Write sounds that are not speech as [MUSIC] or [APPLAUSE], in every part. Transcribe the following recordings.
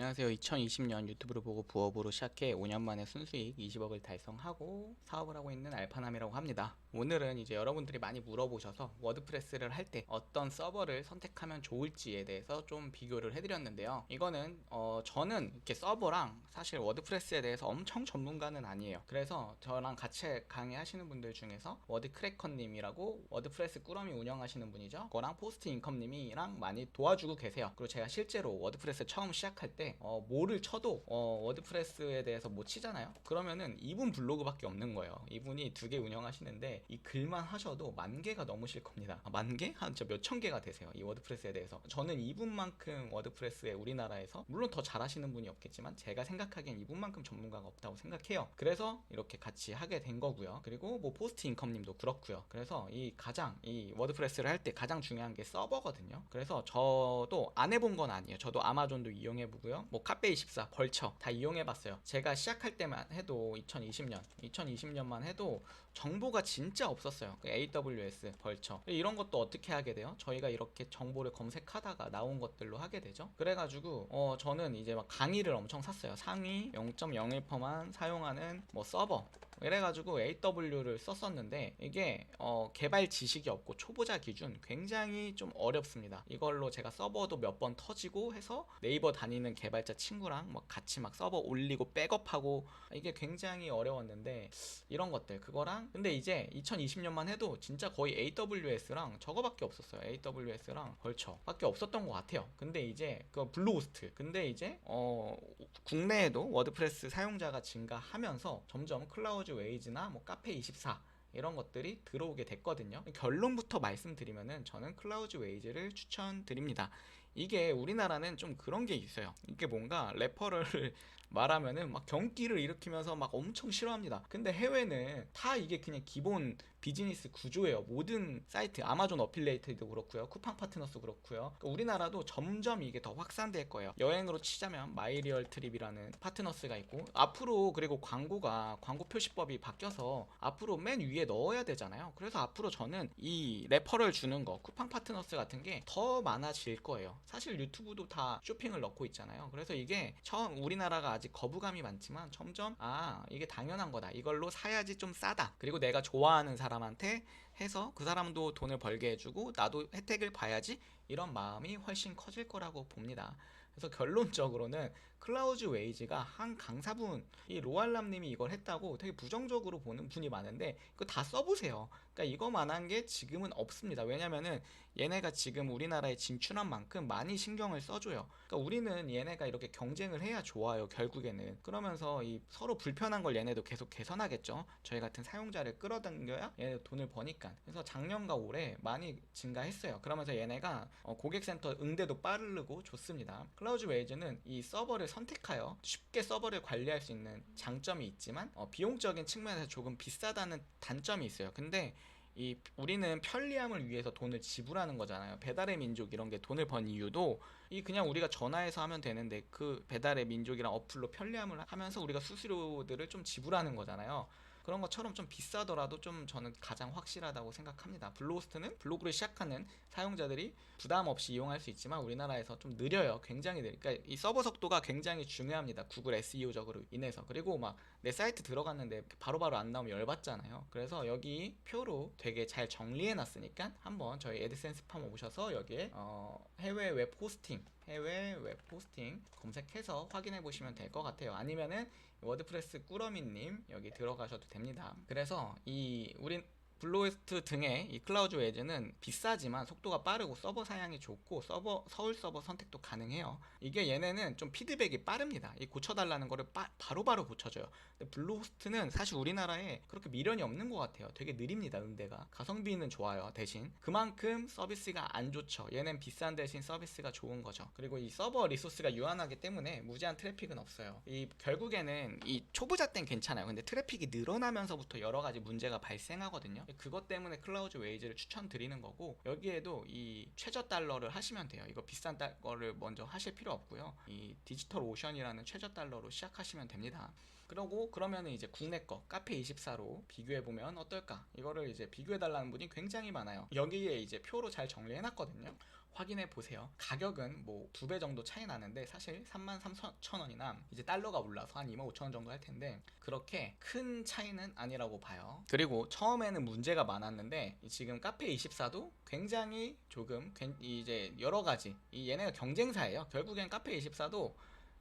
안녕하세요. 2020년 유튜브를 보고 부업으로 시작해 5년 만에 순수익 20억을 달성하고 사업을 하고 있는 알파남이라고 합니다. 오늘은 이제 여러분들이 많이 물어보셔서 워드프레스를 할 때 어떤 서버를 선택하면 좋을지에 대해서 좀 비교를 해드렸는데요. 이거는 어 저는 이렇게 서버랑 사실 워드프레스에 대해서 엄청 전문가는 아니에요. 그래서 저랑 같이 강의하시는 분들 중에서 워드크래커님이라고 워드프레스 꾸러미 운영하시는 분이죠. 그거랑 포스트 인컴님이랑 많이 도와주고 계세요. 그리고 제가 실제로 워드프레스 처음 시작할 때 어, 뭐를 쳐도 어, 워드프레스에 대해서 못 치잖아요. 그러면은 이분 블로그밖에 없는 거예요. 이분이 두 개 운영하시는데 이 글만 하셔도 만 개가 넘으실 겁니다. 아, 만 개? 한 몇천 개가 되세요. 이 워드프레스에 대해서. 저는 이분만큼 워드프레스에 우리나라에서 물론 더 잘하시는 분이 없겠지만 제가 생각하기엔 이분만큼 전문가가 없다고 생각해요. 그래서 이렇게 같이 하게 된 거고요. 그리고 뭐 포스트 인컴님도 그렇고요. 그래서 이 가장 이 워드프레스를 할 때 가장 중요한 게 서버거든요. 그래서 저도 안 해본 건 아니에요. 저도 아마존도 이용해 보고요. 뭐 카페 24, 벌처 다 이용해 봤어요. 제가 시작할 때만 해도 2020년, 2020년만 해도 정보가 진짜 없었어요. 그 AWS, 벌처 이런 것도 어떻게 하게 돼요? 저희가 이렇게 정보를 검색하다가 나온 것들로 하게 되죠. 그래 가지고 어 저는 이제 막 강의를 엄청 샀어요. 상위 0.01%만 사용하는 뭐 서버 이래가지고 AW를 썼었는데 이게 어 개발 지식이 없고 초보자 기준 굉장히 좀 어렵습니다. 이걸로 제가 서버도 몇 번 터지고 해서 네이버 다니는 개발자 친구랑 막 같이 막 서버 올리고 백업하고 이게 굉장히 어려웠는데 이런 것들 그거랑 근데 이제 2020년만 해도 진짜 거의 AWS랑 저거밖에 없었어요. AWS랑 벌처 밖에 없었던 것 같아요. 근데 이제 그 블루호스트 근데 이제 어 국내에도 워드프레스 사용자가 증가하면서 점점 클라우드 웨이즈나 뭐 카페 24 이런 것들이 들어오게 됐거든요. 결론부터 말씀드리면은 저는 클라우드 웨이즈를 추천드립니다. 이게 우리나라는 좀 그런 게 있어요. 이게 뭔가 래퍼를 말하면은 막 경기를 일으키면서 막 엄청 싫어합니다. 근데 해외는 다 이게 그냥 기본 비즈니스 구조예요. 모든 사이트, 아마존 어필레이트도 그렇고요. 쿠팡 파트너스 그렇고요. 그러니까 우리나라도 점점 이게 더 확산될 거예요. 여행으로 치자면 마이리얼 트립이라는 파트너스가 있고 앞으로 그리고 광고가 광고 표시법이 바뀌어서 앞으로 맨 위에 넣어야 되잖아요. 그래서 앞으로 저는 이 레퍼럴 주는 거, 쿠팡 파트너스 같은 게 더 많아질 거예요. 사실 유튜브도 다 쇼핑을 넣고 있잖아요. 그래서 이게 처음 우리나라가 아직 거부감이 많지만 점점 아 이게 당연한 거다. 이걸로 사야지 좀 싸다. 그리고 내가 좋아하는 사람한테 해서 그 사람도 돈을 벌게 해주고 나도 혜택을 봐야지 이런 마음이 훨씬 커질 거라고 봅니다. 그래서 결론적으로는 클라우드 웨이즈가 한 강사분 이 로알람님이 이걸 했다고 되게 부정적으로 보는 분이 많은데 그거 다 써보세요. 그러니까 이거만한 게 지금은 없습니다. 왜냐면은 얘네가 지금 우리나라에 진출한 만큼 많이 신경을 써줘요. 그러니까 우리는 얘네가 이렇게 경쟁을 해야 좋아요. 결국에는 그러면서 이 서로 불편한 걸 얘네도 계속 개선하겠죠. 저희 같은 사용자를 끌어당겨야 얘네 돈을 버니까. 그래서 작년과 올해 많이 증가했어요. 그러면서 얘네가 어, 고객센터 응대도 빠르고 좋습니다. 클라우드 웨이즈는 이 서버를 선택하여 쉽게 서버를 관리할 수 있는 장점이 있지만 어, 비용적인 측면에서 조금 비싸다는 단점이 있어요. 근데 이 우리는 편리함을 위해서 돈을 지불하는 거잖아요. 배달의 민족 이런 게 돈을 번 이유도 이 그냥 우리가 전화해서 하면 되는데 그 배달의 민족이랑 어플로 편리함을 하면서 우리가 수수료들을 좀 지불하는 거잖아요. 그런 것처럼 좀 비싸더라도 좀 저는 가장 확실하다고 생각합니다. 블로호스트는 블로그를 시작하는 사용자들이 부담 없이 이용할 수 있지만 우리나라에서 좀 느려요. 굉장히 느려. 그러니까 이 서버 속도가 굉장히 중요합니다. 구글 SEO적으로 인해서. 그리고 막 내 사이트 들어갔는데 바로바로 안 나오면 열받잖아요. 그래서 여기 표로 되게 잘 정리해 놨으니까 한번 저희 에드센스 팜 오셔서 여기에 어, 해외 웹 호스팅 해외 웹 호스팅 검색해서 확인해 보시면 될 것 같아요. 아니면은 워드프레스 꾸러미님 여기 들어가셔도 됩니다. 그래서 이 우린 블루호스트 등의 이 클라우드 웨이즈는 비싸지만 속도가 빠르고 서버 사양이 좋고 서버 서울 서버 선택도 가능해요. 이게 얘네는 좀 피드백이 빠릅니다. 이 고쳐달라는 거를 빠, 바로 바로 고쳐줘요. 근데 블루호스트는 사실 우리나라에 그렇게 미련이 없는 것 같아요. 되게 느립니다 응대가. 가성비는 좋아요 대신 그만큼 서비스가 안 좋죠. 얘는 비싼 대신 서비스가 좋은 거죠. 그리고 이 서버 리소스가 유한하기 때문에 무제한 트래픽은 없어요. 이 결국에는 이 초보자 땐 괜찮아요. 근데 트래픽이 늘어나면서부터 여러 가지 문제가 발생하거든요. 그것 때문에 클라우드 웨이즈를 추천드리는 거고 여기에도 이 최저 달러를 하시면 돼요. 이거 비싼 달 거를 먼저 하실 필요 없고요. 이 디지털 오션이라는 최저 달러로 시작하시면 됩니다. 그러고 그러면은 이제 국내 거 카페 24로 비교해 보면 어떨까? 이거를 이제 비교해 달라는 분이 굉장히 많아요. 여기에 이제 표로 잘 정리해 놨거든요. 확인해 보세요. 가격은 뭐 두 배 정도 차이 나는데 사실 33,000원이나 이제 달러가 올라서 한 25,000원 정도 할 텐데 그렇게 큰 차이는 아니라고 봐요. 그리고 처음에는 문제가 많았는데 지금 카페 24도 굉장히 조금 괜- 이제 여러 가지 이 얘네가 경쟁사예요. 결국엔 카페 24도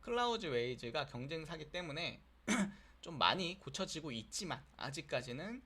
클라우드 웨이즈가 경쟁사기 때문에 [CLEARS THROAT] 좀 많이 고쳐지고 있지만 아직까지는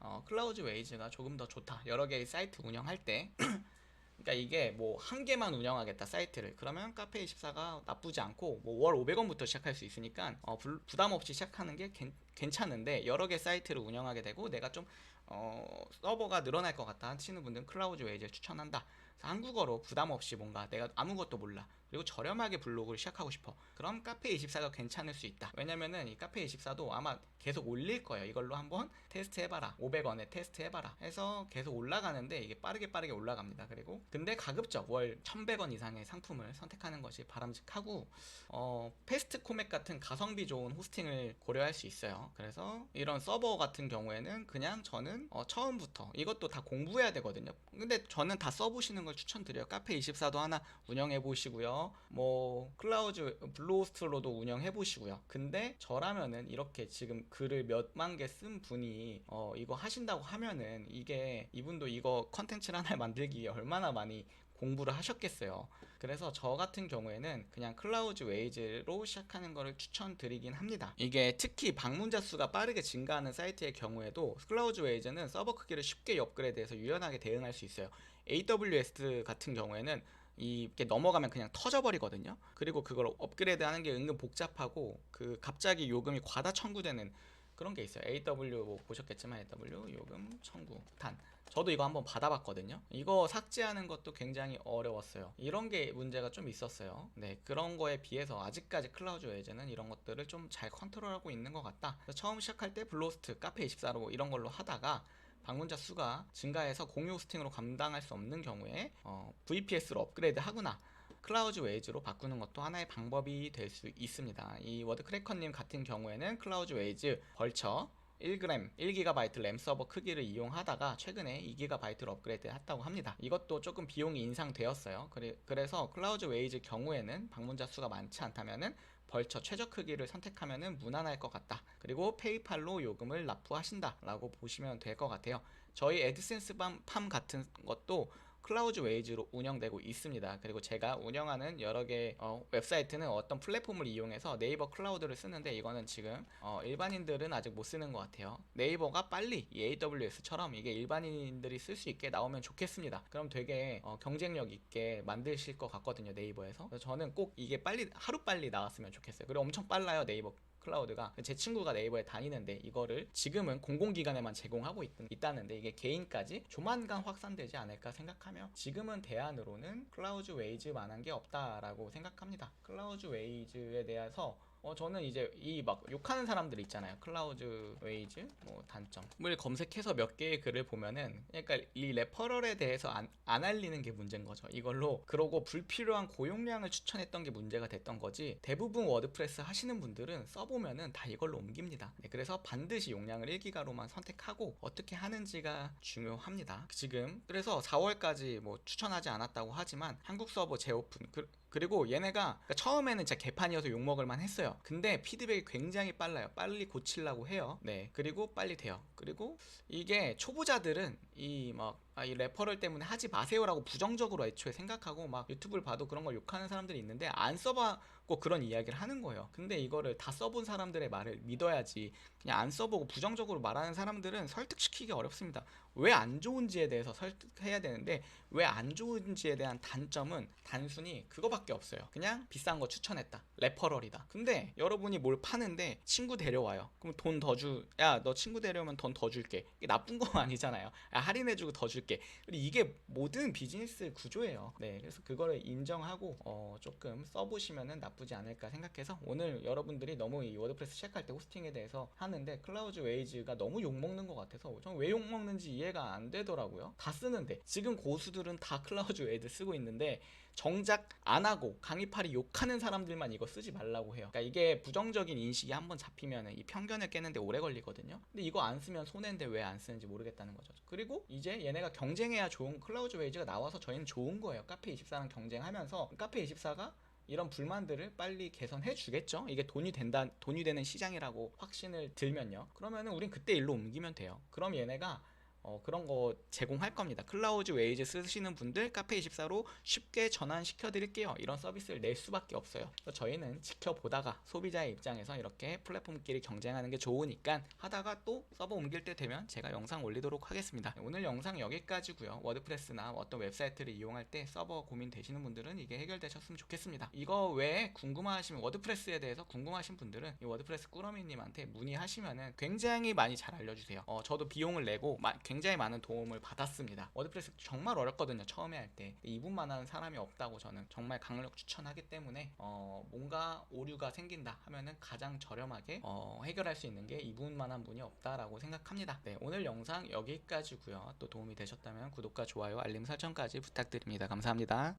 어, 클라우드 웨이즈가 조금 더 좋다. 여러 개의 사이트 운영할 때 [CLEARS THROAT] 그러니까 이게 뭐 한 개만 운영하겠다 사이트를 그러면 카페 24가 나쁘지 않고 뭐 월 500원부터 시작할 수 있으니까 어, 불- 부담 없이 시작하는 게 괜, 괜찮은데 여러 개 사이트를 운영하게 되고 내가 좀 어, 서버가 늘어날 것 같다 하시는 분들은 클라우드 웨이즈를 추천한다. 한국어로 부담 없이 뭔가 내가 아무것도 몰라 그리고 저렴하게 블로그를 시작하고 싶어. 그럼 카페 24가 괜찮을 수 있다. 왜냐면은 이 카페 24도 아마 계속 올릴 거예요. 이걸로 한번 테스트 해봐라. 500원에 테스트 해봐라. 해서 계속 올라가는데 이게 빠르게 빠르게 올라갑니다. 그리고 근데 가급적 월 1100원 이상의 상품을 선택하는 것이 바람직하고 어, 패스트 코맥 같은 가성비 좋은 호스팅을 고려할 수 있어요. 그래서 이런 서버 같은 경우에는 그냥 저는 어, 처음부터 이것도 다 공부해야 되거든요. 근데 저는 다 써보시는 걸 추천드려요. 카페 24도 하나 운영해 보시고요. 뭐 클라우드 블루호스트로도 운영해 보시고요. 근데 저라면은 이렇게 지금 글을 몇만 개 쓴 분이 어, 이거 하신다고 하면은 이게 이분도 이거 컨텐츠를 하나 만들기 얼마나 많이 공부를 하셨겠어요. 그래서 저 같은 경우에는 그냥 클라우드 웨이즈로 시작하는 거를 추천드리긴 합니다. 이게 특히 방문자 수가 빠르게 증가하는 사이트의 경우에도 클라우드 웨이즈는 서버 크기를 쉽게 업그레이드해서 유연하게 대응할 수 있어요. AWS 같은 경우에는 이게 넘어가면 그냥 터져버리거든요. 그리고 그걸 업그레이드 하는 게 은근 복잡하고 그 갑자기 요금이 과다 청구되는 그런 게 있어요. AW 뭐 보셨겠지만 AW 요금 청구 단. 저도 이거 한번 받아봤거든요. 이거 삭제하는 것도 굉장히 어려웠어요. 이런 게 문제가 좀 있었어요. 네, 그런 거에 비해서 아직까지 클라우드 웨이즈는 이런 것들을 좀 잘 컨트롤하고 있는 것 같다. 처음 시작할 때 블로스트, 카페 24로 이런 걸로 하다가 방문자 수가 증가해서 공유 호스팅으로 감당할 수 없는 경우에 어, VPS로 업그레이드 하거나 클라우드 웨이즈로 바꾸는 것도 하나의 방법이 될 수 있습니다. 이 워드 크래커님 같은 경우에는 클라우드 웨이즈 벌처 1g, 1GB 램 서버 크기를 이용하다가 최근에 2GB로 업그레이드 했다고 합니다. 이것도 조금 비용이 인상되었어요. 그래, 그래서 클라우드 웨이즈 경우에는 방문자 수가 많지 않다면은 벌처 최저 크기를 선택하면은 무난할 것 같다. 그리고 페이팔로 요금을 납부하신다라고 보시면 될 것 같아요. 저희 애드센스 팜- 팜 같은 것도 클라우드 웨이즈로 운영되고 있습니다. 그리고 제가 운영하는 여러 개 어, 웹사이트는 어떤 플랫폼을 이용해서 네이버 클라우드를 쓰는데 이거는 지금 어, 일반인들은 아직 못 쓰는 것 같아요. 네이버가 빨리 이 AWS처럼 이게 일반인들이 쓸 수 있게 나오면 좋겠습니다. 그럼 되게 어, 경쟁력 있게 만드실 것 같거든요. 네이버에서. 저는 꼭 이게 빨리 하루 빨리 나왔으면 좋겠어요. 그리고 엄청 빨라요. 네이버 클라우드가 제 친구가 네이버에 다니는데 이거를 지금은 공공기관에만 제공하고 있, 있다는데 이게 개인까지 조만간 확산되지 않을까 생각하며 지금은 대안으로는 클라우드 웨이즈만한 게 없다라고 생각합니다. 클라우드 웨이즈에 대해서 어 저는 이제 이 막 욕하는 사람들 있잖아요. 클라우드 웨이즈 뭐 단점을 검색해서 몇 개의 글을 보면은 그러니까 이 레퍼럴에 대해서 안, 안 알리는 게 문제인 거죠. 이걸로 그러고 불필요한 고용량을 추천했던 게 문제가 됐던 거지. 대부분 워드프레스 하시는 분들은 써보면은 다 이걸로 옮깁니다. 네, 그래서 반드시 용량을 1기가로만 선택하고 어떻게 하는지가 중요합니다. 지금 그래서 4월까지 뭐 추천하지 않았다고 하지만 한국 서버 재오픈 그, 그리고 얘네가 그러니까 처음에는 진짜 개판이어서 욕먹을만 했어요. 근데 피드백이 굉장히 빨라요. 빨리 고치려고 해요. 네. 그리고 빨리 돼요. 그리고 이게 초보자들은 이막 아, 이 레퍼럴 때문에 하지 마세요라고 부정적으로 애초에 생각하고 막 유튜브를 봐도 그런 걸 욕하는 사람들이 있는데 안 써봤 고 그런 이야기를 하는 거예요. 근데 이거를 다 써본 사람들의 말을 믿어야지 그냥 안 써보고 부정적으로 말하는 사람들은 설득시키기 어렵습니다. 왜 안 좋은지에 대해서 설득해야 되는데 왜 안 좋은지에 대한 단점은 단순히 그거밖에 없어요. 그냥 비싼 거 추천했다. 레퍼럴이다. 근데 여러분이 뭘 파는데 친구 데려와요. 그럼 돈 더 주, 야, 너 친구 데려오면 돈 더 줄게. 이게 나쁜 거 [LAUGHS] 아니잖아요. 야, 할인해주고 더 줄게. 이게 모든 비즈니스 구조예요. 네, 그래서 그거를 인정하고 어, 조금 써보시면은 나쁘지 나쁘지 않을까 생각해서 오늘 여러분들이 너무 이 워드프레스 시작할 때 호스팅에 대해서 하는데 클라우드 웨이즈가 너무 욕먹는 것 같아서 전 왜 욕먹는지 이해가 안 되더라고요. 다 쓰는데 지금 고수들은 다 클라우드 웨이즈 쓰고 있는데 정작 안 하고 강의팔이 욕하는 사람들만 이거 쓰지 말라고 해요. 그러니까 이게 부정적인 인식이 한번 잡히면 이 편견을 깨는데 오래 걸리거든요. 근데 이거 안 쓰면 손해인데 왜 안 쓰는지 모르겠다는 거죠. 그리고 이제 얘네가 경쟁해야 좋은 클라우드 웨이즈가 나와서 저희는 좋은 거예요. 카페24랑 경쟁하면서 카페24가 이런 불만들을 빨리 개선해 주겠죠. 이게 돈이 된다, 돈이 되는 시장이라고 확신을 들면요. 그러면은 우린 그때 일로 옮기면 돼요. 그럼 얘네가 어, 그런 거 제공할 겁니다. 클라우드 웨이즈 쓰시는 분들 카페24로 쉽게 전환시켜 드릴게요. 이런 서비스를 낼 수밖에 없어요. 저희는 지켜보다가 소비자의 입장에서 이렇게 플랫폼끼리 경쟁하는 게 좋으니까 하다가 또 서버 옮길 때 되면 제가 영상 올리도록 하겠습니다. 오늘 영상 여기까지고요. 워드프레스나 어떤 웹사이트를 이용할 때 서버 고민 되시는 분들은 이게 해결되셨으면 좋겠습니다. 이거 외에 궁금하시면 워드프레스에 대해서 궁금하신 분들은 이 워드프레스 꾸러미님한테 문의하시면은 굉장히 많이 잘 알려주세요. 어, 저도 비용을 내고 마- 굉장히 많은 도움을 받았습니다. 워드프레스 정말 어렵거든요. 처음에 할 때. 이분만한 사람이 없다고 저는 정말 강력 추천하기 때문에 어, 뭔가 오류가 생긴다 하면은 가장 저렴하게 어, 해결할 수 있는 게 이분만 한 분이 없다라고 생각합니다. 네, 오늘 영상 여기까지고요. 또 도움이 되셨다면 구독과 좋아요, 알림 설정까지 부탁드립니다. 감사합니다.